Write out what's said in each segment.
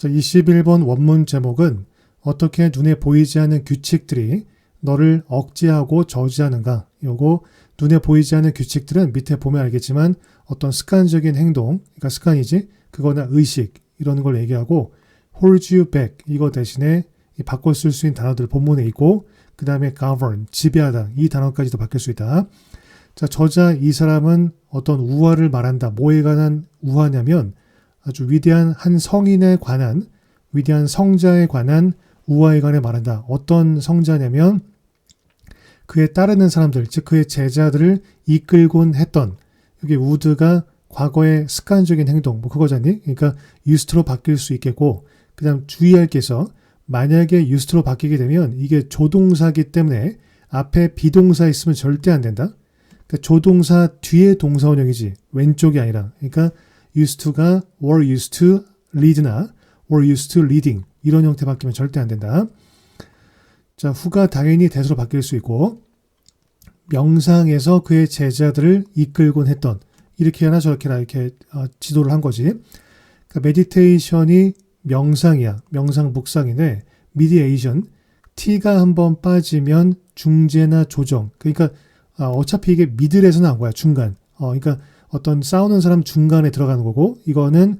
자, 21번 원문 제목은 어떻게 눈에 보이지 않는 규칙들이 너를 억제하고 저지하는가? 요거 눈에 보이지 않는 규칙들은 밑에 보면 알겠지만 어떤 습관적인 행동, 그러니까 습관이지, 그거나 의식 이런 걸 얘기하고 hold you back 이거 대신에 이 바꿔 쓸 수 있는 단어들 본문에 있고 그 다음에 govern 지배하다 이 단어까지도 바뀔 수 있다. 자 저자 이 사람은 어떤 우화를 말한다. 뭐에 관한 우화냐면 아주 위대한 한 성인에 관한 위대한 성자에 관한 우화에 관해 말한다. 어떤 성자냐면 그에 따르는 사람들, 즉 그의 제자들을 이끌곤 했던 여기 우드가 과거의 습관적인 행동, 뭐 그거잖니? 그러니까 유스트로 바뀔 수 있겠고, 그 다음 주의할 게서 만약에 유스트로 바뀌게 되면 이게 조동사기 때문에 앞에 비동사 있으면 절대 안 된다. 그러니까 조동사 뒤에 동사원형이지 왼쪽이 아니라. 그러니까 used to가 were used to lead나 were used to leading 이런 형태 바뀌면 절대 안 된다. 자, 후가 당연히 대수로 바뀔 수 있고 명상에서 그의 제자들을 이끌곤 했던 이렇게 하나 저렇게나 이렇게 어, 지도를 한 거지. 그러니까 메디테이션이 명상이야. 명상 묵상인데 미디에이션 T가 한번 빠지면 중재나 조정. 그러니까 아, 어차피 이게 미들에서 나온 거야. 중간. 어, 그러니까 어떤 싸우는 사람 중간에 들어가는 거고 이거는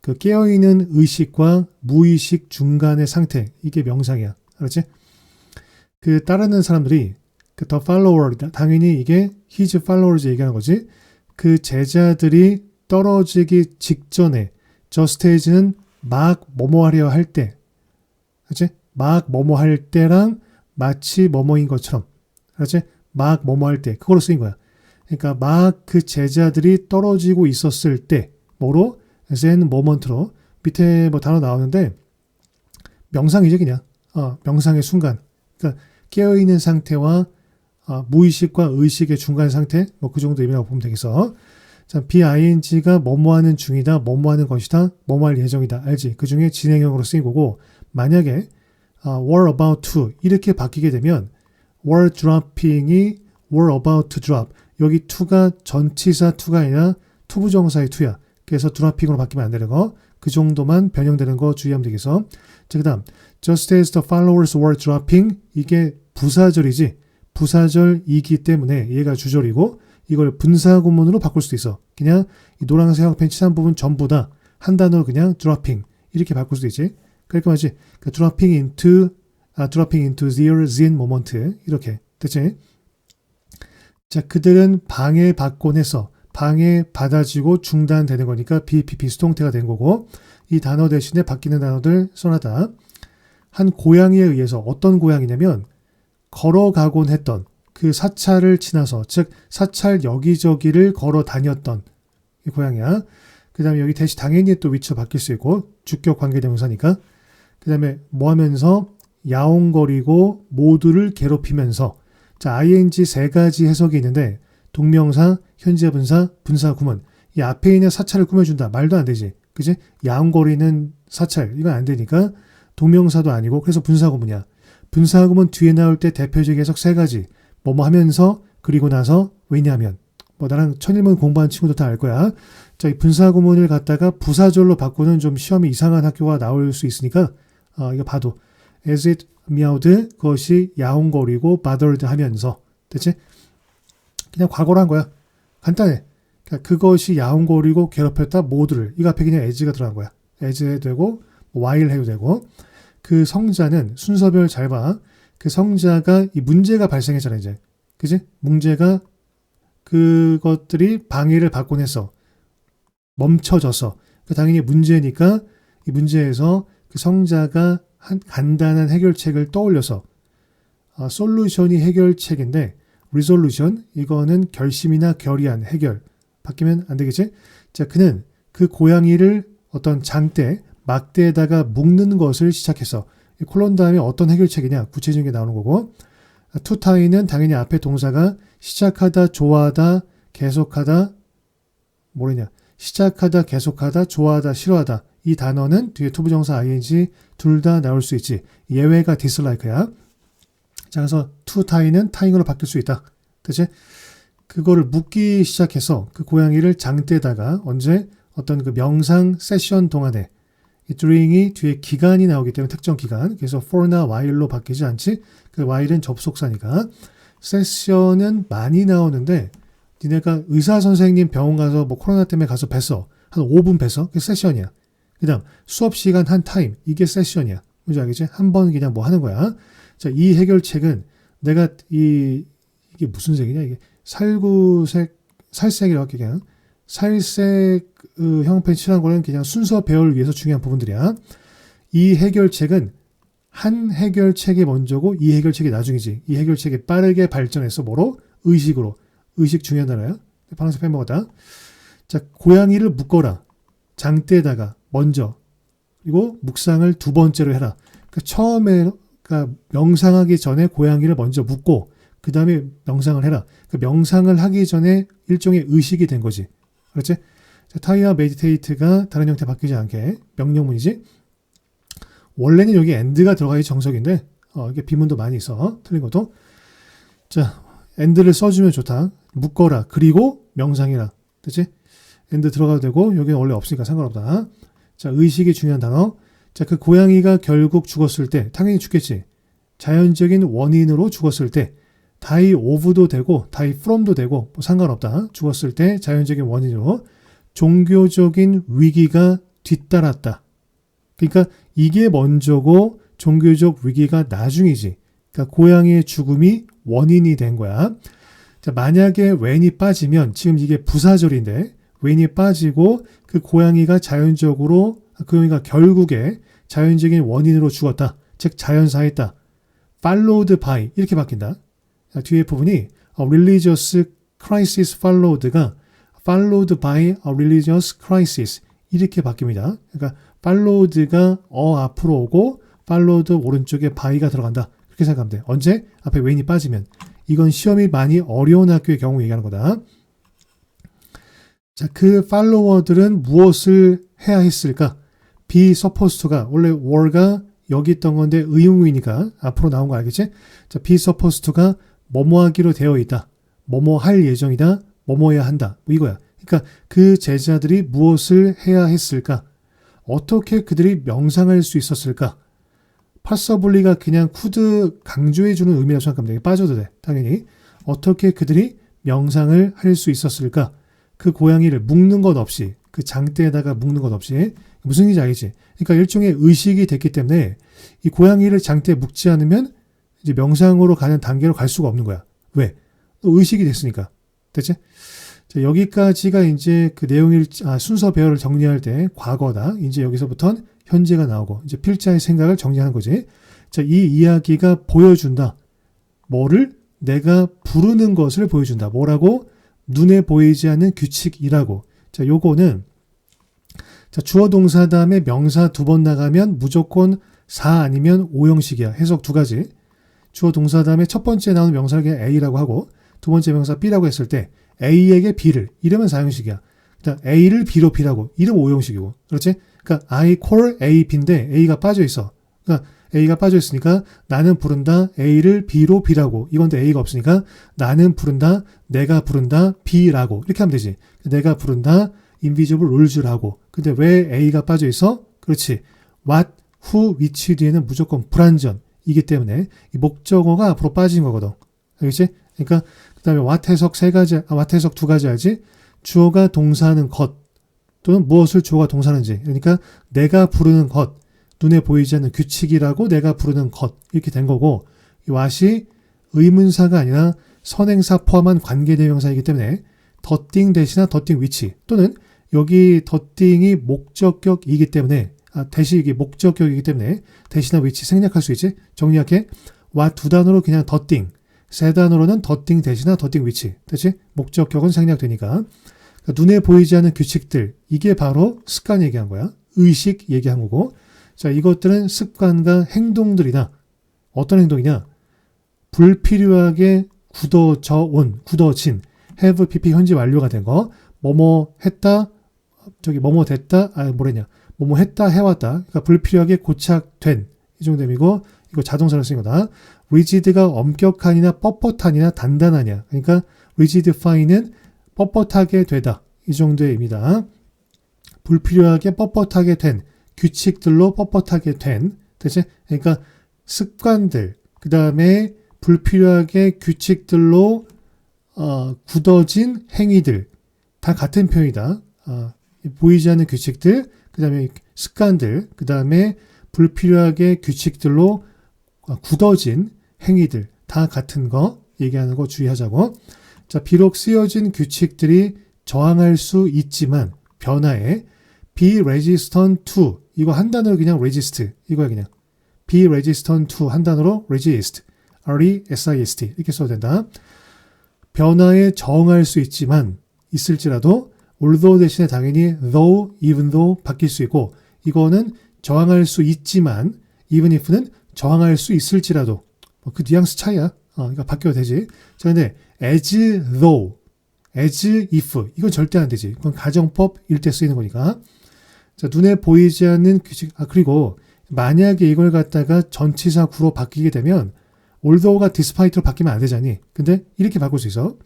그 깨어있는 의식과 무의식 중간의 상태. 이게 명상이야. 그렇지? 그 따르는 사람들이 그 the follower 당연히 이게 his followers 얘기하는 거지. 그 제자들이 떨어지기 직전에 저 스테이지는 막 뭐뭐 하려 할 때, 그렇지? 막 뭐뭐 할 때랑 마치 뭐뭐인 것처럼, 그렇지? 막 뭐뭐 할 때, 그걸로 쓰인 거야. 그러니까 막 그 제자들이 떨어지고 있었을 때, 뭐로? zen moment로 밑에 뭐 단어 나오는데 명상이지 그냥. 어, 명상의 순간. 그러니까 깨어 있는 상태와 어, 무의식과 의식의 중간 상태, 뭐 그 정도 의미라고 보면 되겠어. 자, BING가 뭐뭐하는 중이다, 뭐뭐하는 것이다, 뭐뭐할 예정이다. 알지? 그 중에 진행형으로 쓰인 거고, 만약에 어, were about to 이렇게 바뀌게 되면 were dropping이 were about to drop 여기 to가 전치사 to가 아니라 투부정사의 to야. 그래서 dropping으로 바뀌면 안 되는 거. 그 정도만 변형되는 거 주의하면 되겠어. 자, 그 다음 just as the followers were dropping 이게 부사절이지. 부사절이기 때문에 얘가 주절이고 이걸 분사구문으로 바꿀 수도 있어. 그냥 이 노란색 약펜 칠한 부분 전부 다 한 단어로 그냥 dropping 이렇게 바꿀 수도 있지. 깔끔하지? 그러니까 dropping into, 아, dropping into their zen moment 이렇게 됐지? 자, 그들은 방해받곤 해서 방해받아지고 중단되는 거니까 BPP 수동태가 된 거고 이 단어 대신에 바뀌는 단어들 써놨다. 한 고양이에 의해서 어떤 고양이냐면 걸어가곤 했던 그 사찰을 지나서 즉 사찰 여기저기를 걸어 다녔던 이 고양이야. 그 다음에 여기 대시 당연히 또 위치가 바뀔 수 있고 주격 관계대명사니까 그 다음에 뭐 하면서 야옹거리고 모두를 괴롭히면서 자 ing 세 가지 해석이 있는데 동명사, 현재 분사, 분사 구문. 이 앞에 있는 사찰을 꾸며준다. 말도 안 되지. 그지 야옹거리는 사찰. 이건 안 되니까 동명사도 아니고 그래서 분사 구문이야. 분사 구문 뒤에 나올 때 대표적 해석 세 가지. 뭐뭐 하면서 그리고 나서 왜냐하면. 뭐 나랑 천일문 공부한 친구도 다 알 거야. 자, 이 분사 구문을 갖다가 부사절로 바꾸는 좀 시험이 이상한 학교가 나올 수 있으니까 어, 이거 봐도 as it meowed 그것이 야옹거리고 bothered 하면서 됐지? 그냥 과거로 한 거야. 간단해. 그러니까 그것이 야옹거리고 괴롭혔다 모두를 이 앞에 그냥 as가 들어간 거야. as 해도 되고 뭐 while 해도 되고 그 성자는 순서별 잘 봐. 그 성자가 이 문제가 발생했잖아 이제. 그지? 문제가 그것들이 방해를 받곤 했어. 멈춰져서. 그 당연히 문제니까 이 문제에서 그 성자가 한 간단한 해결책을 떠올려서 아, 솔루션이 해결책인데 리솔루션 이거는 결심이나 결의안 해결. 바뀌면 안 되겠지? 자 그는 그 고양이를 어떤 장대 막대에다가 묶는 것을 시작해서 콜론 다음에 어떤 해결책이냐 구체적인 게 나오는 거고 투타이는 당연히 앞에 동사가 시작하다 좋아하다 계속하다 뭐냐? 시작하다 계속하다 좋아하다 싫어하다 이 단어는 뒤에 투부정사 ing 둘 다 나올 수 있지 예외가 dislike야 자 그래서 투 타이는 타잉으로 바뀔 수 있다 그치 그거를 묻기 시작해서 그 고양이를 장대에다가 언제 어떤 그 명상 세션 동안에 이 during이 뒤에 기간이 나오기 때문에 특정 기간. 그래서 for나 while로 바뀌지 않지. 그 while은 접속사니까. 세션은 많이 나오는데 니네가 의사 선생님 병원 가서 뭐 코로나 때문에 가서 뵀어. 한 5분 뵀어. 그게 세션이야. 그 다음 수업 시간 한 타임. 이게 세션이야. 뭔지 알겠지? 한 번 그냥 뭐 하는 거야. 자, 이 해결책은 내가 이 이게 무슨 색이냐? 이게 살구색 살색이라고 할게 그냥. 살색 어, 형편 칠한 거는 그냥 순서 배열을 위해서 중요한 부분들이야. 이 해결책은 한 해결책이 먼저고 이 해결책이 나중이지. 이 해결책이 빠르게 발전해서 뭐로? 의식으로. 의식 단어야. 파란색 빼먹었다. 자, 고양이를 묶어라. 장대에다가 먼저. 그리고 묵상을 두 번째로 해라. 그 처음에 그러니까 명상하기 전에 고양이를 먼저 묶고 그 다음에 명상을 해라. 그 명상을 하기 전에 일종의 의식이 된 거지. 그렇지? 자, 타이와 메디테이트가 다른 형태 바뀌지 않게 명령문이지. 원래는 여기 엔드가 들어가야 정석인데 어, 이게 비문도 많이 있어. 틀린 것도. 자, 엔드를 써주면 좋다. 묶어라. 그리고 명상이라. 됐지? 엔드 들어가도 되고 여기는 원래 없으니까 상관없다. 자, 의식이 중요한 단어. 자, 그 고양이가 결국 죽었을 때 당연히 죽겠지. 자연적인 원인으로 죽었을 때 die of도 되고 die from도 되고 뭐 상관없다. 죽었을 때 자연적인 원인으로 종교적인 위기가 뒤따랐다. 그러니까 이게 먼저고 종교적 위기가 나중이지. 그러니까 고양이의 죽음이 원인이 된 거야. 자, 만약에 웬이 빠지면 지금 이게 부사절인데 웬이 빠지고 그 고양이가 자연적으로 그 고양이가 결국에 자연적인 원인으로 죽었다. 즉 자연사했다. followed by 이렇게 바뀐다. 자, 뒤에 부분이 religious crisis followed가 followed by a religious crisis 이렇게 바뀝니다. 그러니까 followed가 어 앞으로 오고 followed 오른쪽에 by가 들어간다. 그렇게 생각하면 돼. 언제? 앞에 when이 빠지면. 이건 시험이 많이 어려운 학교의 경우 얘기하는 거다. 자, 그 팔로워들은 무엇을 해야 했을까? be supposed to가 원래 were가 여기 있던 건데 의용이니까 앞으로 나온 거 알겠지? 자, be supposed to가 뭐뭐 하기로 되어 있다. 뭐뭐 할 예정이다. 뭐뭐해야 한다. 뭐 이거야. 그러니까 그 제자들이 무엇을 해야 했을까? 어떻게 그들이 명상할 수 있었을까? 파서블리가 그냥 쿠드 강조해주는 의미라고 생각하면 돼. 빠져도 돼. 당연히. 어떻게 그들이 명상을 할 수 있었을까? 그 고양이를 묶는 것 없이, 그 장대에다가 묶는 것 없이. 무슨 얘기인지 알겠지? 그러니까 일종의 의식이 됐기 때문에 이 고양이를 장대에 묶지 않으면 이제 명상으로 가는 단계로 갈 수가 없는 거야. 왜? 의식이 됐으니까. 됐지? 자, 여기까지가 이제 그 내용일, 아, 순서 배열을 정리할 때 과거다. 이제 여기서부터는 현재가 나오고 이제 필자의 생각을 정리하는 거지. 자, 이 이야기가 보여준다. 뭐를? 내가 부르는 것을 보여준다. 뭐라고? 눈에 보이지 않는 규칙이라고. 자, 요거는 자, 주어 동사 다음에 명사 두 번 나가면 무조건 4 아니면 5 형식이야. 해석 두 가지. 주어 동사 다음에 첫 번째 나오는 명사를 그냥 A라고 하고 두 번째 명사 B라고 했을 때 A에게 B를 이러면 4형식이야. 그다음 A를 B로 B라고 이름 5 형식이고. 그렇지? 그러니까 I call A, B인데 A가 빠져 있어. 그러니까 A가 빠져 있으니까 나는 부른다 A를 B로 B라고. 이건데 A가 없으니까 나는 부른다 내가 부른다 B라고. 이렇게 하면 되지. 내가 부른다 invisible rules라고. 근데 왜 A가 빠져 있어? 그렇지. what, who, which 뒤에는 무조건 불완전. 이기 때문에 이 목적어가 앞으로 빠진 거거든. 알겠지? 그러니까 그다음에 what 해석 세 가지, 아, what 해석 두 가지 알지? 주어가 동사하는 것 또는 무엇을 주어가 동사하는지. 그러니까 내가 부르는 것, 눈에 보이지 않는 규칙이라고 내가 부르는 것. 이렇게 된 거고 이 what이 의문사가 아니라 선행사 포함한 관계대명사이기 때문에 더띵 대신한 더띵 위치 또는 여기 더띵이 목적격이기 때문에 아, 대시 이게 목적격이기 때문에 대신한 위치 생략할 수 있지? 정리할게. 와 두 단어로 그냥 더띵 세 단어로는 더띵 대신한 더띵 위치. 됐지? 목적격은 생략되니까. 그러니까 눈에 보이지 않는 규칙들 이게 바로 습관 얘기한 거야. 의식 얘기한 거고 자 이것들은 습관과 행동들이나 어떤 행동이냐? 불필요하게 굳어져 온 굳어진 have pp 현재 완료가 된 거. 뭐뭐 했다 저기 뭐뭐 됐다 아 뭐랬냐? 뭐뭐 했다 해왔다. 그러니까 불필요하게 고착된. 이 정도 의미고 이거 자동사로 쓰인 거다. rigid가 엄격한이나 뻣뻣한이나 단단하냐? 그러니까 rigid fine은 뻣뻣하게 되다. 이 정도의 의미다. 불필요하게 뻣뻣하게 된 규칙들로 뻣뻣하게 된, 대체, 그러니까 습관들, 그 다음에 불필요하게 규칙들로 어, 굳어진 행위들, 다 같은 표현이다. 어, 보이지 않는 규칙들, 그 다음에 습관들, 그 다음에 불필요하게 규칙들로 어, 굳어진 행위들, 다 같은 거 얘기하는 거 주의하자고. 자, 비록 쓰여진 규칙들이 저항할 수 있지만 변화에 be resistant to 이거 한 단어로 그냥 resist 이거야 그냥 be resistant to 한 단어로 resist R-E-S-I-S-T 이렇게 써도 된다. 변화에 저항할 수 있지만 있을지라도 although 대신에 당연히 though, even though 바뀔 수 있고 이거는 저항할 수 있지만 even if는 저항할 수 있을지라도 뭐 그 뉘앙스 차이야. 어, 그러니까 바뀌어도 되지. 자, 근데 as though, as if 이건 절대 안 되지. 그건 가정법 일 때 쓰이는 거니까. 자, 눈에 보이지 않는 규칙. 아, 그리고 만약에 이걸 갖다가 전치사 구로 바뀌게 되면 although가 despite로 바뀌면 안 되잖니. 근데 이렇게 바꿀 수 있어.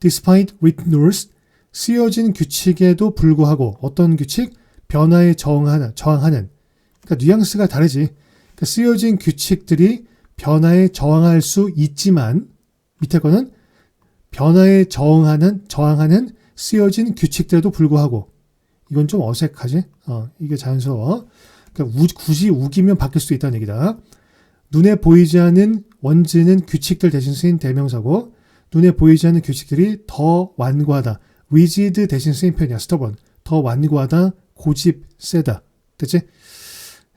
despite written rules 쓰여진 규칙에도 불구하고 어떤 규칙? 변화에 저항하는, 저항하는. 그러니까 뉘앙스가 다르지. 그러니까 쓰여진 규칙들이 변화에 저항할 수 있지만 밑에 거는 변화에 저항하는 저항하는 쓰여진 규칙들에도 불구하고 이건 좀 어색하지? 어, 이게 자연스러워. 그러니까 우, 굳이 우기면 바뀔 수 있다는 얘기다. 눈에 보이지 않는 원지는 규칙들 대신 쓰인 대명사고 눈에 보이지 않는 규칙들이 더 완고하다. rigid 대신 쓰인 표현이야. stubborn. 더 완고하다. 고집 세다. 됐지?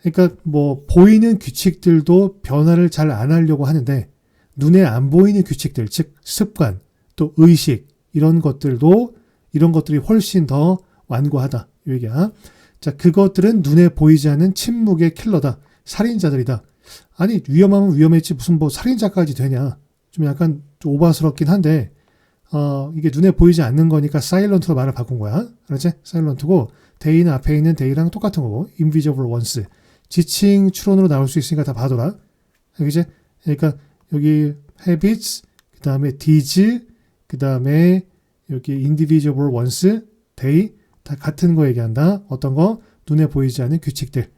그러니까 뭐 보이는 규칙들도 변화를 잘 안 하려고 하는데 눈에 안 보이는 규칙들, 즉 습관, 또 의식 이런 것들도 이런 것들이 훨씬 더 완고하다. 이 얘기야. 자, 그것들은 눈에 보이지 않는 침묵의 킬러다. 살인자들이다. 아니 위험하면 위험했지 무슨 뭐 살인자까지 되냐. 좀 약간 좀 오바스럽긴 한데 어, 이게 눈에 보이지 않는 거니까 사일런트로 말을 바꾼 거야. 그렇지? 사일런트고 데이는 앞에 있는 데이랑 똑같은 거고 invisible. 지칭 추론으로 나올 수 있으니까 다 봐둬라. 그지? 그러니까 여기 habits, 그 다음에 deeds, 그 다음에 여기 indivisible ones, day 다 같은 거 얘기한다. 어떤 거? 눈에 보이지 않는 규칙들.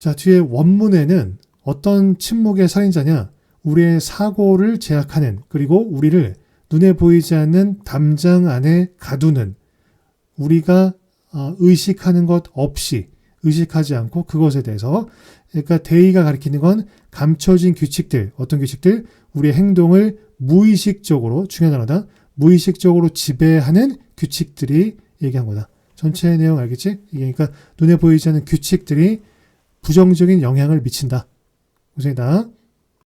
자, 뒤에 원문에는 어떤 침묵의 살인자냐? 우리의 사고를 제약하는 그리고 우리를 눈에 보이지 않는 담장 안에 가두는 우리가 어, 의식하는 것 없이 의식하지 않고 그것에 대해서 그러니까 대의가 가리키는 건 감춰진 규칙들 어떤 규칙들 우리의 행동을 무의식적으로 중요한 단어다 무의식적으로 지배하는 규칙들이 얘기한 거다 전체 내용 알겠지? 이게 그러니까 눈에 보이지 않는 규칙들이 부정적인 영향을 미친다. 고생이다.